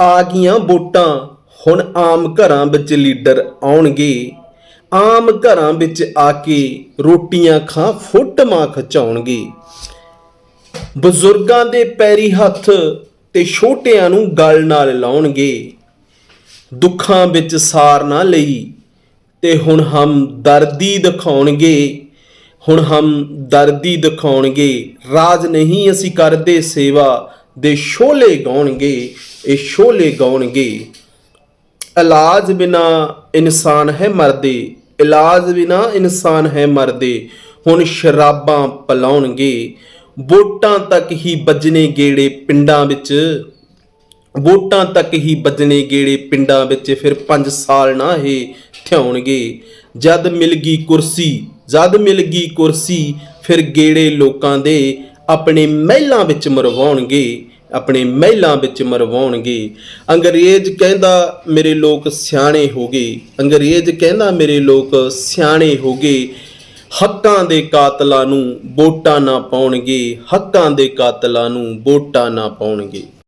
ਆ ਗਈਆਂ ਵੋਟਾਂ। ਹੁਣ ਆਮ ਘਰਾਂ ਵਿੱਚ ਲੀਡਰ ਆਉਣਗੇ। ਆਮ ਘਰਾਂ ਵਿੱਚ ਆ ਕੇ ਰੋਟੀਆਂ ਖਾਂ ਫੋਟੋਆਂ ਖਿਚਾਉਣਗੇ। ਬਜ਼ੁਰਗਾਂ ਦੇ ਪੈਰੀ ਹੱਥ ਤੇ ਛੋਟਿਆਂ ਨੂੰ ਗਲ ਨਾਲ ਲਾਉਣਗੇ। ਦੁੱਖਾਂ ਵਿੱਚ ਸਾਰ ਨਾ ਲਈ ਤੇ ਹੁਣ ਹਮ ਦਰਦੀ ਦਿਖਾਉਣਗੇ। ਹੁਣ ਹਮ ਦਰਦੀ ਦਿਖਾਉਣਗੇ। ਰਾਜ ਨਹੀਂ ਅਸੀਂ ਕਰਦੇ ਸੇਵਾ ਦੇ ਸ਼ੋਲੇ ਗਾਉਣਗੇ, ਇਹ ਸ਼ੋਲੇ ਗਾਉਣਗੇ। ਇਲਾਜ ਬਿਨਾ ਇਨਸਾਨ ਹੈ ਮਰਦੇ, ਇਲਾਜ ਬਿਨਾ ਇਨਸਾਨ ਹੈ ਮਰਦੇ, ਹੁਣ ਸ਼ਰਾਬਾਂ ਪਲਾਉਣਗੇ। ਵੋਟਾਂ ਤੱਕ ਹੀ ਵੱਜਣੇ ਗੇੜੇ ਪਿੰਡਾਂ ਵਿੱਚ, ਵੋਟਾਂ ਤੱਕ ਹੀ ਵੱਜਣੇ ਗੇੜੇ ਪਿੰਡਾਂ ਵਿੱਚ, ਫਿਰ 5 ਸਾਲ ਨਾ ਇਹ ਥਿਆਉਣਗੇ। ਜਦ ਮਿਲ ਗਈ ਕੁਰਸੀ, ਜਦ ਮਿਲ ਗਈ ਕੁਰਸੀ, ਫਿਰ ਗੇੜੇ ਲੋਕਾਂ ਦੇ ਆਪਣੇ ਮਹਿਲਾਂ ਵਿੱਚ ਮਰਵਾਉਣਗੇ, ਆਪਣੇ ਮਹਿਲਾਂ ਵਿੱਚ ਮਰਵਾਉਣਗੇ। ਅੰਗਰੇਜ਼ ਕਹਿੰਦਾ, ਮੇਰੇ ਲੋਕ ਸਿਆਣੇ ਹੋ ਗਏ। ਅੰਗਰੇਜ਼ ਕਹਿੰਦਾ, ਮੇਰੇ ਲੋਕ ਸਿਆਣੇ ਹੋ ਗਏ। ਹੱਕਾਂ ਦੇ ਕਾਤਲਾਂ ਨੂੰ ਵੋਟਾਂ ਨਾ ਪਾਉਣਗੇ। ਹੱਕਾਂ ਦੇ ਕਾਤਲਾਂ ਨੂੰ ਵੋਟਾਂ ਨਾ ਪਾਉਣਗੇ।